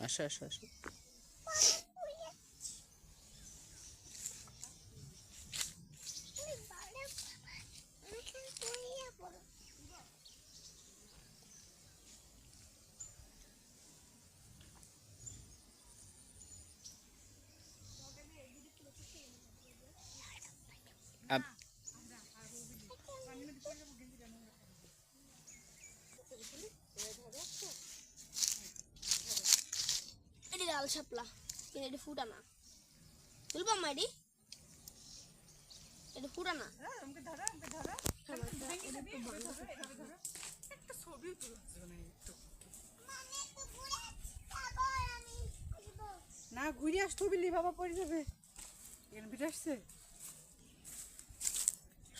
আসো আসো আসো। লাল শাপলা। কিন্তু এটি ফুটা না তুলবা মা এটি? এটি ফুটা না না ঘুরে আসতে বিলি বাবা পড়ে যাবে। আসছে?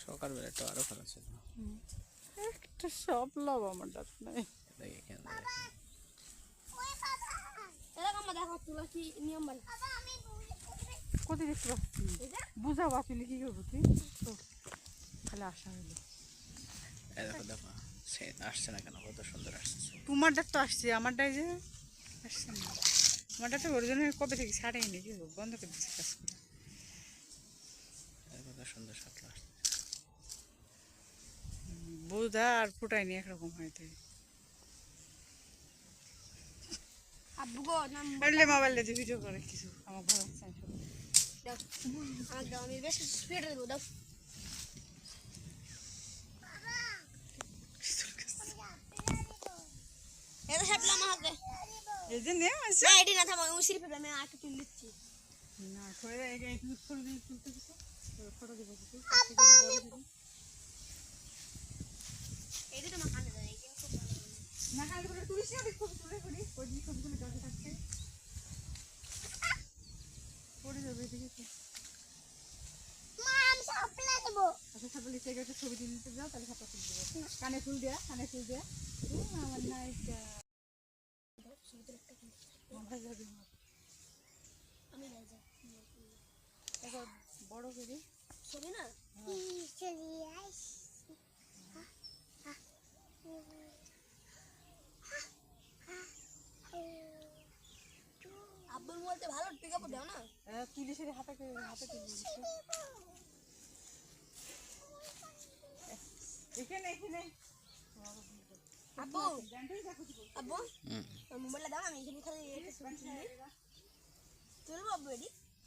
সকালবেলা একটু আরও ভালো ছিল। একটা সব লাভ আমার ডাক নাই দেখ এখানে এরকম আমার দেখো তুলা কি নিয়ম বানা কোথায় দেখতে পাচ্ছি কি করব তুই? তো খালি আসা হইল। এই দেখো দেখো সে আসছে না কেন? কত সুন্দর আসছে। তোমার ডাক তো আসছে যে আসছে না। আমার ডাকটা ওর জন্য কবে থেকে ছাড়াই নি কি করব? বন্ধ করে দিচ্ছি কাজ করে। কত সুন্দর সাতলা আসছে। বুঝা আর ফুটাইনি একরকম হয় তাই আব্বু গো নাম পারলে মোবাইল দিয়ে ভিডিও করে। কিছু আমার ভালো লাগছে। দাও। আমার দাও আমি বেশ স্পিড দেবো দাও। এটা শাপলা আমার হাতে। এই যে নে আসছে না এটি না থামো আমি সিঁড়ি আমি আটকে তুলে না করে এই এই ফুল তুলতে দিছো ফটো দিব কিছু এটি তো আমার কানে দেয় এই কিন্তু খুব ভালো। না করে তুলিস না ছবি তুলে ওই সাপলি থেকে একটা ছবি তুলে নিতে যাও তাহলে সাপলা ফুল দেবো কানে ফুল দেয়া কানে ফুল দেয়া আমার করে ছবি না দাও না? তুলি সেরে হাতে হাতে তুলে এখানে এখানে। আব্বু জানতেই দেখো কি আব্বু মোবাইলটা দাও আমি এখানে খালি এটা ছবি আব্বু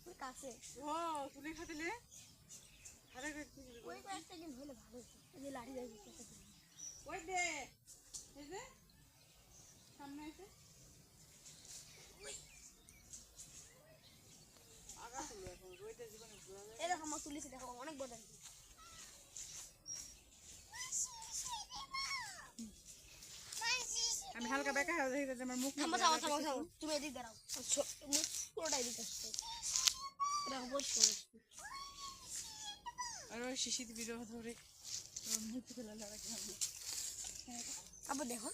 ওই কাছে। ও তুলি খাতিলে হাতে করে ওই কয়েকটা দিন হলে ভালো যে লাঠি যাই ওই দে এই যে। সামনে এসে আগা তুলো এখন রইতে জীবনে ঘোরা যায় এই দেখো অনেক বড় আমি হালকা বেকা হয়ে দেখি আমার মুখ থামো থামো থামো থামো তুমি এদিক দাঁড়াও। মুখ পুরোটা এদিকে আসছে দেখো পরিষ্কার আর ওই শিশির বিরহ ধরে মুখ ফেলা লাগে আব্বু দেখো।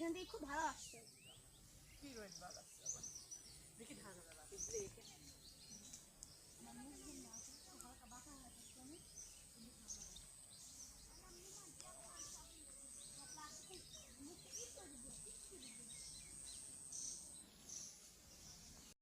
এখান থেকে খুব ভালো আসছে। কি ঢাকা